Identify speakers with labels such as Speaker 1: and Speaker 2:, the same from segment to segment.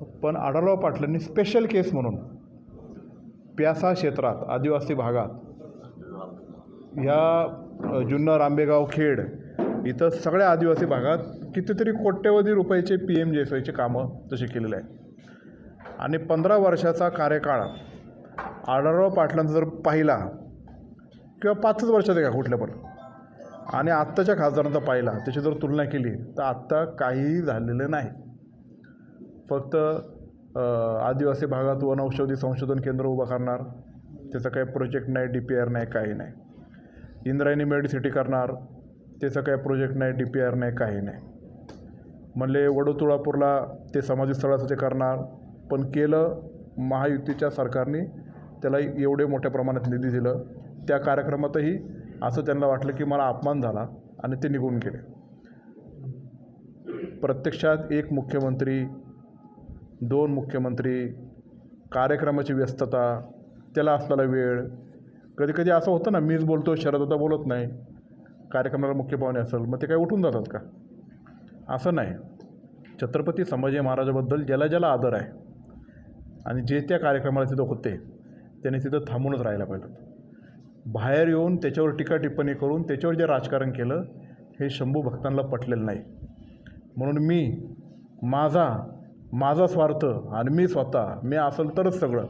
Speaker 1: पण आढळराव पाटलांनी स्पेशल केस म्हणून प्यासा क्षेत्रात आदिवासी भागात ह्या जुन्नर आंबेगाव खेड इथं सगळ्या आदिवासी भागात कितीतरी कोट्यवधी रुपयाचे पी एम जे एस वायचे कामं तसे केलेले आहे आणि पंधरा वर्षाचा कार्यकाळ आढळराव पाटलांचा जर पाहिला किंवा पाचच वर्षाचा का कुठल्या पण आणि आत्ताच्या खासदारांचा पाहिला त्याची जर तुलना केली तर आत्ता काहीही झालेलं नाही. फक्त आदिवासी भागात वनौषधी संशोधन केंद्र उभं करणार त्याचं काही प्रोजेक्ट नाही डी पी आर नाही काही नाही. इंद्रायणी मेडिसिटी करणार त्याचं काही प्रोजेक्ट नाही डी पी आर नाही काही नाही. म्हणले वडोतुळापूरला ते समाधी स्थळाचं ते करणार पण केलं महायुतीच्या सरकारने त्याला एवढे मोठ्या प्रमाणात निधी दिलं. त्या कार्यक्रमातही असं त्यांना वाटलं की मला अपमान झाला आणि ते निघून गेले. प्रत्यक्षात एक मुख्यमंत्री दोन मुख्यमंत्री कार्यक्रमाची व्यस्तता त्याला असलेला वेळ. कधी कधी असं होतं ना मीच बोलतो शरदत्ता बोलत नाही. कार्यक्रमाला मुख्य पाहुणे असेल मग ते काय उठून जातात का? असं नाही. छत्रपती संभाजी महाराजाबद्दल ज्याला ज्याला आदर आहे आणि जे त्या कार्यक्रमाला तिथं होते त्याने तिथं थांबूनच राहायला पाहिजे बाहेर येऊन त्याच्यावर टीका टिप्पणी करून त्याच्यावर जे राजकारण केलं हे शंभू भक्तांना पटलेलं नाही. म्हणून मी माझा माझा स्वार्थ आणि मी स्वतः मी असेल तरच सगळं.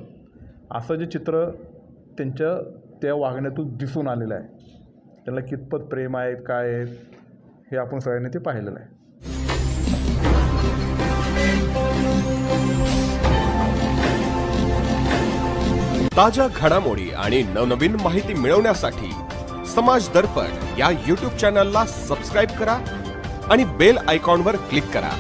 Speaker 1: असं जे चित्र त्यांच्या त्या वागण्यातून दिसून आलेलं आहे. त्यांना कितपत प्रेम आहे काय आहे हे आपण सगळ्यांनी ते पाहिलेलं आहे.
Speaker 2: ताज्या घडामोडी आणि नवनवीन माहिती मिळवण्यासाठी समाज दर्पण या यूट्यूब चॅनलला सबस्क्राईब करा आणि बेल आयकॉनवर क्लिक करा.